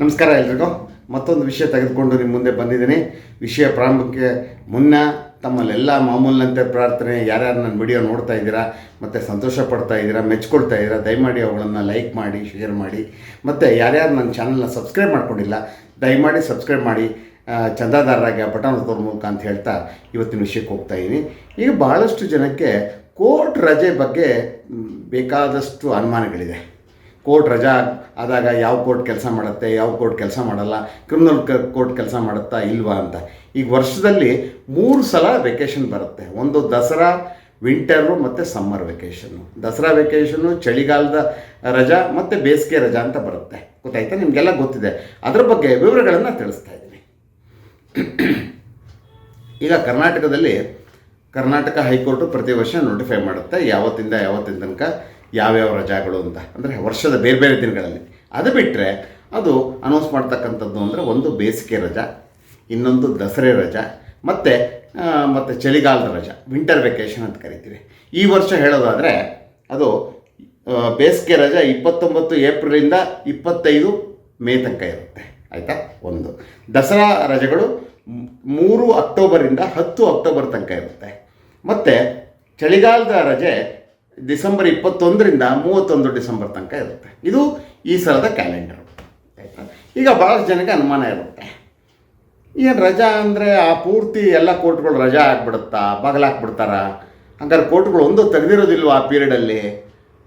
ನಮಸ್ಕಾರ ಎಲ್ರಿಗೂ. ಮತ್ತೊಂದು ವಿಷಯ ತೆಗೆದುಕೊಂಡು ನಿಮ್ಮ ಮುಂದೆ ಬಂದಿದ್ದೀನಿ. ವಿಷಯ ಪ್ರಾರಂಭಕ್ಕೆ ಮುನ್ನ ತಮ್ಮಲ್ಲೆಲ್ಲ ಮಾಮೂಲಿನಂತೆ ಪ್ರಾರ್ಥನೆ, ಯಾರ್ಯಾರು ನನ್ನ ವಿಡಿಯೋ ನೋಡ್ತಾ ಇದ್ದೀರಾ, ಮತ್ತು ಸಂತೋಷ ಪಡ್ತಾ ಇದ್ದೀರಾ, ಮೆಚ್ಕೊಳ್ತಾ ಇದ್ದೀರಾ, ದಯಮಾಡಿ ಅವುಗಳನ್ನು ಲೈಕ್ ಮಾಡಿ, ಶೇರ್ ಮಾಡಿ, ಮತ್ತು ಯಾರ್ಯಾರು ನನ್ನ ಚಾನಲ್ನ ಸಬ್ಸ್ಕ್ರೈಬ್ ಮಾಡ್ಕೊಂಡಿಲ್ಲ, ದಯಮಾಡಿ ಸಬ್ಸ್ಕ್ರೈಬ್ ಮಾಡಿ ಚಂದಾದಾರರಾಗಿ ಆ ಬಟನ್ ಒತ್ತೋದ್ರ ಮೂಲಕ ಅಂತ ಹೇಳ್ತಾ ಇವತ್ತಿನ ವಿಷಯಕ್ಕೆ ಹೋಗ್ತಾ ಇದ್ದೀನಿ. ಈಗ ಭಾಳಷ್ಟು ಜನಕ್ಕೆ ಕೋರ್ಟ್ ರಜೆ ಬಗ್ಗೆ ಬೇಕಾದಷ್ಟು ಅನುಮಾನಗಳಿದೆ. ಕೋರ್ಟ್ ರಜಾ ಆದಾಗ ಯಾವ ಕೋರ್ಟ್ ಕೆಲಸ ಮಾಡುತ್ತೆ, ಯಾವ ಕೋರ್ಟ್ ಕೆಲಸ ಮಾಡಲ್ಲ ಕ್ರಿಮಿನಲ್ ಕೋರ್ಟ್ ಕೆಲಸ ಮಾಡುತ್ತಾ ಇಲ್ವಾ ಅಂತ. ಈಗ ವರ್ಷದಲ್ಲಿ ಮೂರು ಸಲ ವೆಕೇಷನ್ ಬರುತ್ತೆ. ಒಂದು ದಸರಾ ವಿಂಟರು ಮತ್ತು ಸಮ್ಮರ್ ವೆಕೇಷನ್ನು ದಸರಾ ವೆಕೇಷನ್ನು ಚಳಿಗಾಲದ ರಜಾ ಮತ್ತು ಬೇಸಿಗೆ ರಜಾ ಅಂತ ಬರುತ್ತೆ. ಗೊತ್ತಾಯ್ತಾ? ನಿಮಗೆಲ್ಲ ಗೊತ್ತಿದೆ. ಅದರ ಬಗ್ಗೆ ವಿವರಗಳನ್ನು ತಿಳಿಸ್ತಾ ಇದ್ದೀನಿ. ಈಗ ಕರ್ನಾಟಕದಲ್ಲಿ ಕರ್ನಾಟಕ ಹೈಕೋರ್ಟು ಪ್ರತಿ ವರ್ಷ ನೋಟಿಫೈ ಮಾಡುತ್ತೆ. ಯಾವತ್ತಿಂದ ಯಾವತ್ತಿನ ತನಕ ಯಾವ್ಯಾವ ರಜಾಗಳು ಅಂತ. ಅಂದರೆ ವರ್ಷದ ಬೇರೆ ಬೇರೆ ದಿನಗಳಲ್ಲಿ. ಅದು ಬಿಟ್ಟರೆ ಅದು ಅನೌನ್ಸ್ ಮಾಡ್ತಕ್ಕಂಥದ್ದು ಅಂದರೆ ಒಂದು ಬೇಸಿಗೆ ರಜಾ, ಇನ್ನೊಂದು ದಸರೆ ರಜಾ, ಮತ್ತು ಮತ್ತು ಚಳಿಗಾಲದ ರಜಾ ವಿಂಟರ್ ವೆಕೇಷನ್ ಅಂತ ಕರಿತೀವಿ. ಈ ವರ್ಷ ಹೇಳೋದಾದರೆ ಅದು ಬೇಸಿಗೆ ರಜಾ ಇಪ್ಪತ್ತೊಂಬತ್ತು ಏಪ್ರಿಲಿಂದ ಇಪ್ಪತ್ತೈದು ಮೇ ತನಕ ಇರುತ್ತೆ. ಆಯಿತಾ? ಒಂದು. ದಸರಾ ರಜೆಗಳು ಮೂರು ಅಕ್ಟೋಬರಿಂದ ಹತ್ತು ಅಕ್ಟೋಬರ್ ತನಕ ಇರುತ್ತೆ. ಮತ್ತು ಚಳಿಗಾಲದ ರಜೆ ಡಿಸೆಂಬರ್ ಇಪ್ಪತ್ತೊಂದರಿಂದ ಮೂವತ್ತೊಂದು ಡಿಸೆಂಬರ್ ತನಕ ಇರುತ್ತೆ. ಇದು ಈ ಸಲದ ಕ್ಯಾಲೆಂಡರ್. ಆಯಿತಾ? ಈಗ ಭಾಳಷ್ಟು ಜನಕ್ಕೆ ಅನುಮಾನ ಇರುತ್ತೆ. ಏನು ರಜಾ ಅಂದರೆ ಆ ಪೂರ್ತಿ ಎಲ್ಲ ಕೋರ್ಟ್ಗಳು ರಜಾ ಆಗ್ಬಿಡುತ್ತಾ? ಬಾಗಿಲಾಕ್ಬಿಡ್ತಾರ ಹಂಗಾರೆ ಕೋರ್ಟ್ಗಳು ಒಂದು ತೆಗೆದಿರೋದಿಲ್ವ ಆ ಪೀರಿಯಡಲ್ಲಿ?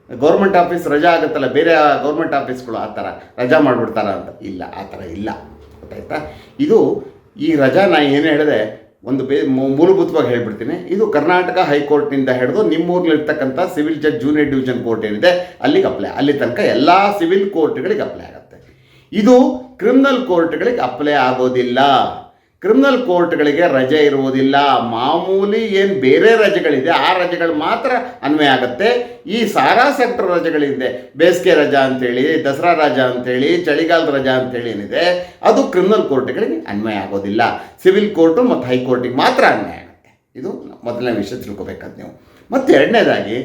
ಗೌರ್ಮೆಂಟ್ ಆಫೀಸ್ ರಜಾ ಆಗುತ್ತಲ್ಲ, ಬೇರೆ ಗೌರ್ಮೆಂಟ್ ಆಫೀಸ್ಗಳು ಆ ಥರ ರಜಾ ಮಾಡಿಬಿಡ್ತಾರ ಅಂತ? ಇಲ್ಲ, ಆ ಥರ ಇಲ್ಲ. ಗೊತ್ತಾಯ್ತಾ? ಇದು ಈ ರಜಾ ನಾನು ಏನು ಹೇಳಿದೆ? ಒಂದು ಬೇ ಮೂಲಭೂತವಾಗಿ ಹೇಳ್ಬಿಡ್ತೀನಿ. ಇದು ಕರ್ನಾಟಕ ಹೈಕೋರ್ಟ್ನಿಂದ ಹಿಡಿದು ನಿಮ್ಮೂರ್ಲಿರ್ತಕ್ಕಂಥ civil judge junior division court ಏನಿದೆ, ಅಲ್ಲಿಗೆ ಅಪ್ಲೈ ಅಲ್ಲಿ ತನಕ ಎಲ್ಲ ಸಿವಿಲ್ ಕೋರ್ಟ್ಗಳಿಗೆ ಅಪ್ಲೈ ಆಗುತ್ತೆ. ಇದು ಕ್ರಿಮಿನಲ್ ಕೋರ್ಟ್ಗಳಿಗೆ ಅಪ್ಲೈ ಆಗೋದಿಲ್ಲ. ಕ್ರಿಮಿನಲ್ ಕೋರ್ಟ್ಗಳಿಗೆ ರಜೆ ಇರುವುದಿಲ್ಲ. ಮಾಮೂಲಿ ಏನು ಬೇರೆ ರಜೆಗಳಿದೆ, ಆ ರಜೆಗಳು ಮಾತ್ರ ಅನ್ವಯ ಆಗುತ್ತೆ. ಈ ಸಾರಾ ಸೆಕ್ಟರ್ ರಜೆಗಳಿದೆ, ಬೇಸಿಗೆ ರಜಾ ಅಂತೇಳಿ, ದಸರಾ ರಜಾ ಅಂತೇಳಿ, ಚಳಿಗಾಲದ ರಜಾ ಅಂತೇಳಿ ಏನಿದೆ, ಅದು ಕ್ರಿಮಿನಲ್ ಕೋರ್ಟ್ಗಳಿಗೆ ಅನ್ವಯ ಆಗೋದಿಲ್ಲ. ಸಿವಿಲ್ ಕೋರ್ಟು ಮತ್ತು ಹೈಕೋರ್ಟಿಗೆ ಮಾತ್ರ ಅನ್ವಯ ಆಗುತ್ತೆ. ಇದು ಮೊದಲನೇ ವಿಷಯ ತಿಳ್ಕೊಬೇಕಾದ್ ನೀವು. ಮತ್ತು ಎರಡನೇದಾಗಿ,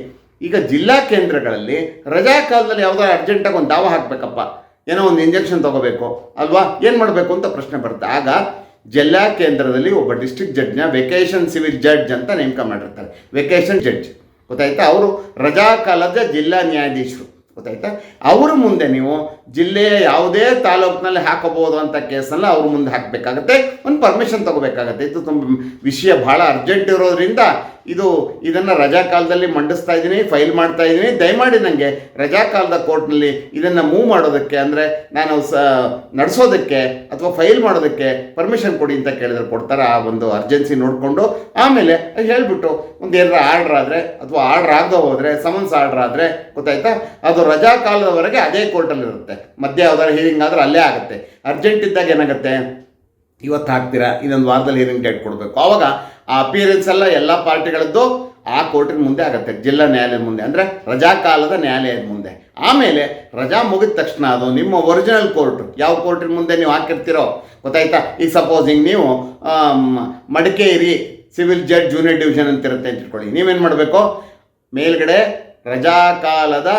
ಈಗ ಜಿಲ್ಲಾ ಕೇಂದ್ರಗಳಲ್ಲಿ ರಜಾ ಕಾಲದಲ್ಲಿ ಯಾವುದೋ ಅರ್ಜೆಂಟಾಗಿ ಒಂದು ದಾವ ಹಾಕಬೇಕಪ್ಪ. ಏನೋ ಒಂದು ಇಂಜೆಕ್ಷನ್ ತಗೋಬೇಕು, ಅಲ್ವಾ? ಏನು ಮಾಡಬೇಕು ಅಂತ ಪ್ರಶ್ನೆ ಬರುತ್ತೆ. ಆಗ ಜಿಲ್ಲಾ ಕೇಂದ್ರದಲ್ಲಿ ಒಬ್ಬ ಡಿಸ್ಟ್ರಿಕ್ಟ್ ಜಡ್ಜ್ನ ವೆಕೇಷನ್ ಸಿವಿಲ್ ಜಡ್ಜ್ ಅಂತ ನೇಮಕ ಮಾಡಿರ್ತಾರೆ. ವೆಕೇಷನ್ ಜಡ್ಜ್ ಗೊತ್ತಾಯ್ತಾ? ಅವರು ರಜಾ ಕಾಲದ ಜಿಲ್ಲಾ ನ್ಯಾಯಾಧೀಶರು. ಗೊತ್ತಾಯ್ತಾ? ಅವ್ರ ಮುಂದೆ ನೀವು ಜಿಲ್ಲೆಯ ಯಾವುದೇ ತಾಲೂಕಿನಲ್ಲಿ ಹಾಕಬಹುದು ಅಂತ ಕೇಸನ್ನು ಅವ್ರ ಮುಂದೆ ಹಾಕಬೇಕಾಗತ್ತೆ. ಒಂದು ಪರ್ಮಿಷನ್ ತಗೋಬೇಕಾಗತ್ತೆ. ಇದು ತುಂಬ ವಿಷಯ ಭಾಳ ಅರ್ಜೆಂಟ್ ಇರೋದ್ರಿಂದ ಇದು ಇದನ್ನು ರಜಾ ಕಾಲದಲ್ಲಿ ಮಂಡಿಸ್ತಾ ಇದ್ದೀನಿ ಫೈಲ್ ಮಾಡ್ತಾ ಇದ್ದೀನಿ ದಯಮಾಡಿ ನನಗೆ ರಜಾ ಕಾಲದ ಕೋರ್ಟ್ನಲ್ಲಿ ಇದನ್ನು ಮೂವ್ ಮಾಡೋದಕ್ಕೆ ಅಂದರೆ ನಾನು ಸ, ನಡೆಸೋದಕ್ಕೆ ಅಥವಾ ಫೈಲ್ ಮಾಡೋದಕ್ಕೆ ಪರ್ಮಿಷನ್ ಕೊಡಿ ಅಂತ ಕೇಳಿದ್ರೆ. ಕೊಡ್ತಾರೆ ಆ ಒಂದು ಅರ್ಜೆನ್ಸಿ ನೋಡಿಕೊಂಡು ಆಮೇಲೆ ಹೇಳಿಬಿಟ್ಟು ಒಂದು ಏನಾರ ಆರ್ಡ್ರ್ ಆದರೆ ಅಥವಾ ಆರ್ಡ್ರ್ ಆಗದೆ ಹೋದರೆ ಸಮನ್ಸ್ ಆರ್ಡ್ರ್ ಆದರೆ ಗೊತ್ತಾಯ್ತಾ? ಅದು ರಜಾ ಕಾಲದವರೆಗೆ ಅದೇ ಕೋರ್ಟಲ್ಲಿರುತ್ತೆ ಮಧ್ಯ ಯಾವ್ದಾದ್ರು ಹೀರಿಂಗ್ ಆದರೆ ಅಲ್ಲೇ ಆಗುತ್ತೆ. ಅರ್ಜೆಂಟ್ ಇದ್ದಾಗ ಏನಾಗುತ್ತೆ? ಇವತ್ತು ಹಾಕ್ತೀರಾ? ಇನ್ನೊಂದು ವಾರದಲ್ಲಿ ಹೀರಿಂಗ್ ಡೇಟ್ ಕೊಡಬೇಕು. ಆವಾಗ ಆ ಅಪಿಯರೆನ್ಸ್ ಎಲ್ಲ ಎಲ್ಲ ಪಾರ್ಟಿಗಳದ್ದು ಆ ಕೋರ್ಟಿನ ಮುಂದೆ ಆಗುತ್ತೆ. ಜಿಲ್ಲಾ ನ್ಯಾಯಾಲಯದ ಮುಂದೆ. ಅಂದರೆ ರಜಾಕಾಲದ ನ್ಯಾಯಾಲಯದ ಮುಂದೆ. ಆಮೇಲೆ ರಜಾ ಮುಗಿದ ತಕ್ಷಣ ಅದು ನಿಮ್ಮ ಒರಿಜಿನಲ್ ಕೋರ್ಟ್ ಯಾವ ಕೋರ್ಟಿನ ಮುಂದೆ ನೀವು ಹಾಕಿರ್ತೀರೋ, ಗೊತ್ತಾಯ್ತಾ? ಈಗ ಸಪೋಸಿಂಗ್ ನೀವು Madikeri civil judge junior division ಅಂತ ಇರುತ್ತೆ ಅಂತ ಇಟ್ಕೊಳ್ಳಿ. ನೀವೇನು ಮಾಡಬೇಕು? ಮೇಲ್ಗಡೆ ರಜಾ ಕಾಲದ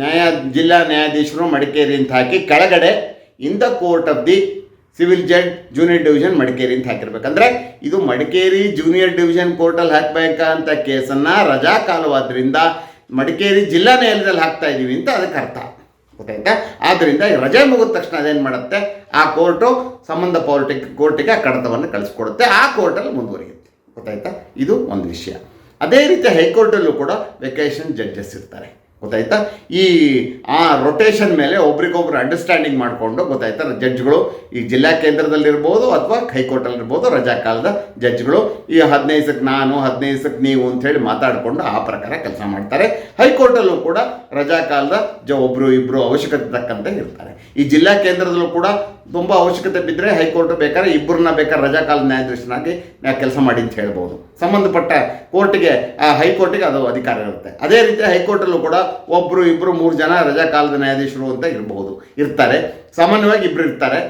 ನ್ಯಾಯ, ಜಿಲ್ಲಾ ನ್ಯಾಯಾಧೀಶರು ಮಡಿಕೇರಿ ಅಂತ ಹಾಕಿ ಕೆಳಗಡೆ in the court of the civil judge junior division Madikeri ಅಂತ ಹಾಕಿರ್ಬೇಕಂದ್ರೆ ಇದು ಮಡಿಕೇರಿ ಜೂನಿಯರ್ ಡಿವಿಷನ್ ಕೋರ್ಟಲ್ಲಿ ಹಾಕಬೇಕಂತ ಕೇಸನ್ನು ರಜಾ ಕಾಲವಾದ್ದರಿಂದ ಮಡಿಕೇರಿ ಜಿಲ್ಲಾ ನ್ಯಾಯಾಲಯದಲ್ಲಿ ಹಾಕ್ತಾ ಇದ್ದೀವಿ ಅಂತ ಅದಕ್ಕೆ ಅರ್ಥ. ಗೊತ್ತಾಯ್ತಾ? ಆದ್ದರಿಂದ ರಜೆ ಮುಗಿದ ತಕ್ಷಣ ಅದೇನು ಮಾಡುತ್ತೆ? ಆ ಕೋರ್ಟು ಸಂಬಂಧ ಪೌರ್ಟಿಗೆ ಕೋರ್ಟಿಗೆ ಕಡತವನ್ನು ಕಳಿಸ್ಕೊಡುತ್ತೆ. ಆ ಕೋರ್ಟಲ್ಲಿ ಮುಂದುವರಿಯುತ್ತೆ. ಗೊತ್ತಾಯ್ತಾ? ಇದು ಒಂದು ವಿಷಯ. ಅದೇ ರೀತಿ ಹೈಕೋರ್ಟಲ್ಲೂ ಕೂಡ ವೆಕೇಷನ್ ಜಡ್ಜಸ್ ಇರ್ತಾರೆ. ಗೊತ್ತಾಯ್ತಾ? ಈ, ಆ ರೊಟೇಷನ್ ಮೇಲೆ ಒಬ್ರಿಗೊಬ್ರು ಅಂಡರ್ಸ್ಟ್ಯಾಂಡಿಂಗ್ ಮಾಡಿಕೊಂಡು ಗೊತ್ತಾಯ್ತಾ ಜಡ್ಜ್ಗಳು ಈ ಜಿಲ್ಲಾ ಕೇಂದ್ರದಲ್ಲಿರ್ಬೋದು ಅಥವಾ ಹೈಕೋರ್ಟಲ್ಲಿರ್ಬೋದು ರಜಾ ಕಾಲದ ಜಡ್ಜ್ಗಳು ಈ ಹದಿನೈದಕ್ಕೆ ನಾನು, ಹದಿನೈದಕ್ಕೆ ನೀವು ಅಂಥೇಳಿ ಮಾತಾಡಿಕೊಂಡು ಆ ಪ್ರಕಾರ ಕೆಲಸ ಮಾಡ್ತಾರೆ. ಹೈಕೋರ್ಟಲ್ಲೂ ಕೂಡ ರಜಾ ಕಾಲದ ಜ ಒಬ್ಬರು ಇಬ್ಬರು ಅವಶ್ಯಕತೆ ತಕ್ಕಂತೆ ಇರ್ತಾರೆ. ಈ ಜಿಲ್ಲಾ ಕೇಂದ್ರದಲ್ಲೂ ಕೂಡ ತುಂಬ ಅವಶ್ಯಕತೆ ಬಿದ್ದರೆ ಹೈಕೋರ್ಟ್ ಬೇಕಾದ್ರೆ ಇಬ್ಬರನ್ನ ಬೇಕಾದ್ರೆ ರಜಾ ಕಾಲದ ನ್ಯಾಯಾಧೀಶನಾಗಿ ಕೆಲಸ ಮಾಡಿ ಅಂತ ಹೇಳ್ಬೋದು. ಸಂಬಂಧಪಟ್ಟ ಕೋರ್ಟ್ಗೆ, ಆ ಹೈಕೋರ್ಟಿಗೆ ಅದು ಅಧಿಕಾರ ಇರುತ್ತೆ. ಅದೇ ರೀತಿ ಹೈಕೋರ್ಟಲ್ಲೂ ಕೂಡ ಒಬ್ಬರು ಇಬ್ಬರು ಮೂರು ಜನ ರಜಾ ಕಾಲದ ನ್ಯಾಯಾಧೀಶರು ಅಂತ ಇರಬಹುದು, ಇರ್ತಾರೆ. ಸಾಮಾನ್ಯವಾಗಿ ಇಬ್ಬರು ಇರ್ತಾರೆ.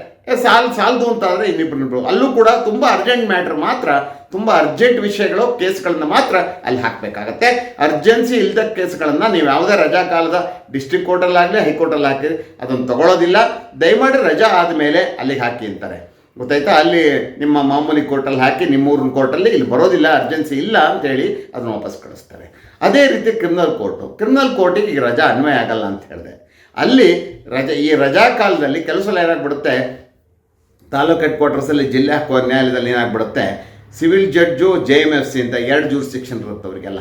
ಸಾಲ್, ಸಾಲದು ಅಂತ ಆದರೆ ಇನ್ನಿಬ್ಬರು ಅಲ್ಲೂ ಕೂಡ ತುಂಬ ಅರ್ಜೆಂಟ್ ಮ್ಯಾಟ್ರ್ ಮಾತ್ರ, ತುಂಬ ಅರ್ಜೆಂಟ್ ವಿಷಯಗಳು, ಕೇಸ್ಗಳನ್ನು ಮಾತ್ರ ಅಲ್ಲಿ ಹಾಕಬೇಕಾಗತ್ತೆ. ಅರ್ಜೆನ್ಸಿ ಇಲ್ಲದ ಕೇಸ್ಗಳನ್ನು ನೀವು ಯಾವುದೇ ರಜಾ ಕಾಲದ ಡಿಸ್ಟ್ರಿಕ್ಟ್ ಕೋರ್ಟಲ್ಲಾಗಲಿ ಹೈಕೋರ್ಟಲ್ಲಿ ಹಾಕಿ ಅದನ್ನು ತಗೊಳ್ಳೋದಿಲ್ಲ ದಯಮಾಡಿ ರಜಾ ಆದಮೇಲೆ ಅಲ್ಲಿಗೆ ಹಾಕಿ ಅಂತಾರೆ. ಗೊತ್ತಾಯ್ತಾ? ಅಲ್ಲಿ ನಿಮ್ಮ ಮಾಮೂಲಿ ಕೋರ್ಟಲ್ಲಿ ಹಾಕಿ ನಿಮ್ಮೂರಿನ ಕೋರ್ಟಲ್ಲಿ ಇಲ್ಲಿ ಬರೋದಿಲ್ಲ ಅರ್ಜೆನ್ಸಿ ಇಲ್ಲ ಅಂತೇಳಿ ಅದನ್ನು ವಾಪಸ್ ಕಳಿಸ್ತಾರೆ. ಅದೇ ರೀತಿ ಕ್ರಿಮಿನಲ್ ಕೋರ್ಟು ಕ್ರಿಮಿನಲ್ ಕೋರ್ಟಿಗೆ ಈಗ ರಜಾ ಅನ್ವಯ ಆಗಲ್ಲ ಅಂತ ಹೇಳಿದೆ. ಅಲ್ಲಿ ರಜಾ, ಈ ರಜಾ ಕಾಲದಲ್ಲಿ ಕೆಲಸ ಏನಾಗ್ಬಿಡುತ್ತೆ? ತಾಲೂಕು ಹೆಡ್ ಕ್ವಾರ್ಟರ್ಸಲ್ಲಿ ಜಿಲ್ಲೆ ನ್ಯಾಯಾಲಯದಲ್ಲಿ ಏನಾಗ್ಬಿಡುತ್ತೆ? Civil judge, J M F C ಅಂತ ಎರಡು ಜೂರಿಸ್ಟಿಕ್ಷನ್ ಇರುತ್ತೆ ಅವರಿಗೆಲ್ಲ,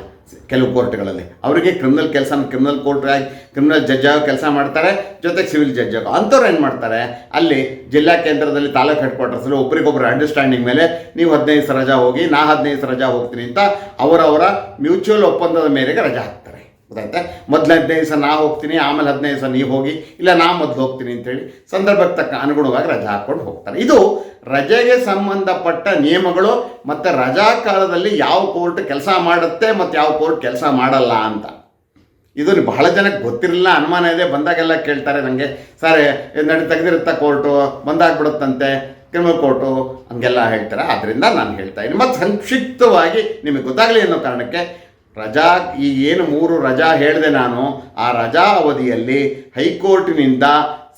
ಕೆಲವು ಕೋರ್ಟ್ಗಳಲ್ಲಿ. ಅವರಿಗೆ ಕ್ರಿಮಿನಲ್ ಕೆಲಸ ಕ್ರಿಮಿನಲ್ ಕೋರ್ಟ್ ಕ್ರಿಮಿನಲ್ ಜಡ್ಜ್ ಆಗೋ ಕೆಲಸ ಮಾಡ್ತಾರೆ, ಜೊತೆಗೆ ಸಿವಿಲ್ ಜಡ್ಜ್ ಆಗೋ. ಅಂಥವ್ರು ಏನು ಮಾಡ್ತಾರೆ? ಅಲ್ಲಿ ಜಿಲ್ಲಾ ಕೇಂದ್ರದಲ್ಲಿ ತಾಲೂಕು ಹೆಡ್ ಕ್ವಾರ್ಟರ್ಸಲ್ಲಿ ಒಬ್ರಿಗೊಬ್ಬರು ಅಂಡರ್ಸ್ಟ್ಯಾಂಡಿಂಗ್ ಮೇಲೆ ನೀವು ಹದಿನೈದು ರಜಾ ಹೋಗಿ, ನಾ ಹದಿನೈದು ರಜಾ ಹೋಗ್ತೀನಿ ಅಂತ ಅವರವರ ಮ್ಯೂಚುವಲ್ ಒಪ್ಪಂದದ ಮೇರೆಗೆ ರಜಾ ಹಾಕ್ತಾರೆ. ಗೊತ್ತಾಯ್ತಾ ಮೊದಲು ಹದಿನೈದು ದಿವಸ ನಾ ಹೋಗ್ತೀನಿ, ಆಮೇಲೆ ಹದಿನೈದು ದಿವಸ ನೀವು ಹೋಗಿ, ಇಲ್ಲ ನಾ ಮೊದಲು ಹೋಗ್ತೀನಿ ಅಂತೇಳಿ ಸಂದರ್ಭಕ್ಕೆ ತಕ್ಕ ಅನುಗುಣವಾಗಿ ರಜಾ ಹಾಕ್ಕೊಂಡು ಹೋಗ್ತಾರೆ. ಇದು ರಜೆಗೆ ಸಂಬಂಧಪಟ್ಟ ನಿಯಮಗಳು ಮತ್ತು ರಜಾ ಕಾಲದಲ್ಲಿ ಯಾವ ಕೋರ್ಟ್ ಕೆಲಸ ಮಾಡುತ್ತೆ ಮತ್ತು ಯಾವ ಕೋರ್ಟ್ ಕೆಲಸ ಮಾಡಲ್ಲ ಅಂತ. ಇದು ಬಹಳ ಜನಕ್ಕೆ ಗೊತ್ತಿರಲಿಲ್ಲ, ಅನುಮಾನ ಇದೆ, ಬಂದಾಗೆಲ್ಲ ಕೇಳ್ತಾರೆ ನನಗೆ ಸರ್ ನಡೆ ತೆಗೆದಿರುತ್ತಾ ಕೋರ್ಟು, ಬಂದಾಗ್ಬಿಡುತ್ತಂತೆ ಕ್ರಿಮಿನಲ್ ಕೋರ್ಟು ಹಂಗೆಲ್ಲ ಹೇಳ್ತಾರೆ. ಆದ್ದರಿಂದ ನಾನು ಹೇಳ್ತಾ ಇದ್ದೀನಿ. ಮತ್ತು ಸಂಕ್ಷಿಪ್ತವಾಗಿ ನಿಮಗೆ ಗೊತ್ತಾಗಲಿ ಅನ್ನೋ ಕಾರಣಕ್ಕೆ ರಜಾ, ಈ ಏನು ಮೂರು ರಜಾ ಹೇಳಿದೆ ನಾನು, ಆ ರಜಾ ಅವಧಿಯಲ್ಲಿ ಹೈಕೋರ್ಟಿನಿಂದ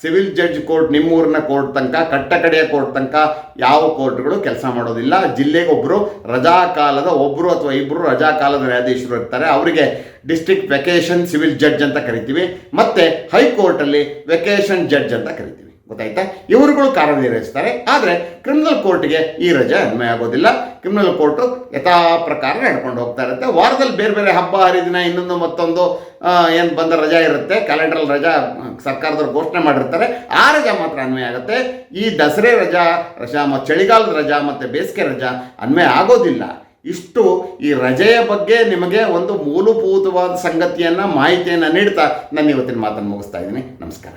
ಸಿವಿಲ್ ಜಡ್ಜ್ ಕೋರ್ಟ್ ನಿಮ್ಮೂರಿನ ಕೋರ್ಟ್ ತನಕ, ಕಟ್ಟಕಡೆಯ ಕೋರ್ಟ್ ತನಕ ಯಾವ ಕೋರ್ಟ್ಗಳು ಕೆಲಸ ಮಾಡೋದಿಲ್ಲ. ಜಿಲ್ಲೆಗೊಬ್ಬರು ರಜಾ ಕಾಲದ ಒಬ್ಬರು ಅಥವಾ ಇಬ್ಬರು ರಜಾ ಕಾಲದ ನ್ಯಾಯಾಧೀಶರು ಇರ್ತಾರೆ. ಅವರಿಗೆ ಡಿಸ್ಟ್ರಿಕ್ಟ್ ವೆಕೇಷನ್ ಸಿವಿಲ್ ಜಡ್ಜ್ ಅಂತ ಕರಿತೀವಿ. ಮತ್ತು ಹೈಕೋರ್ಟಲ್ಲಿ ವೆಕೇಷನ್ ಜಡ್ಜ್ ಅಂತ ಕರಿತೀವಿ. ಗೊತ್ತಾಯ್ತಾ? ಇವರುಗಳು ಕಾರ್ಯನಿರ್ವಹಿಸ್ತಾರೆ. ಆದರೆ ಕ್ರಿಮಿನಲ್ ಕೋರ್ಟ್ಗೆ ಈ ರಜೆ ಅನ್ವಯ ಆಗೋದಿಲ್ಲ. ಕ್ರಿಮಿನಲ್ ಕೋರ್ಟು ಯಥಾ ಪ್ರಕಾರ ನಡ್ಕೊಂಡು ಹೋಗ್ತಾ ಇರುತ್ತೆ. ವಾರದಲ್ಲಿ ಬೇರೆ ಬೇರೆ ಹಬ್ಬ, ಹರಿದಿನ, ಇನ್ನೊಂದು ಮತ್ತೊಂದು ಏನು ಬಂದ ರಜಾ ಇರುತ್ತೆ. ಕ್ಯಾಲೆಂಡರ್ ರಜಾ ಸರ್ಕಾರದವ್ರು ಘೋಷಣೆ ಮಾಡಿರ್ತಾರೆ. ಆ ರಜಾ ಮಾತ್ರ ಅನ್ವಯ ಆಗುತ್ತೆ. ಈ ದಸರೆ ರಜಾ ರಜಾ ಮತ್ತು ಚಳಿಗಾಲದ ರಜಾ ಮತ್ತು ಬೇಸಿಗೆ ರಜಾ ಅನ್ವಯ ಆಗೋದಿಲ್ಲ. ಇಷ್ಟು ಈ ರಜೆಯ ಬಗ್ಗೆ ನಿಮಗೆ ಒಂದು ಮೂಲಭೂತವಾದ ಸಂಗತಿಯನ್ನು, ಮಾಹಿತಿಯನ್ನು ನೀಡ್ತಾ ನಾನು ಇವತ್ತಿನ ಮಾತನ್ನು ಮುಗಿಸ್ತಾ ಇದ್ದೀನಿ. ನಮಸ್ಕಾರ.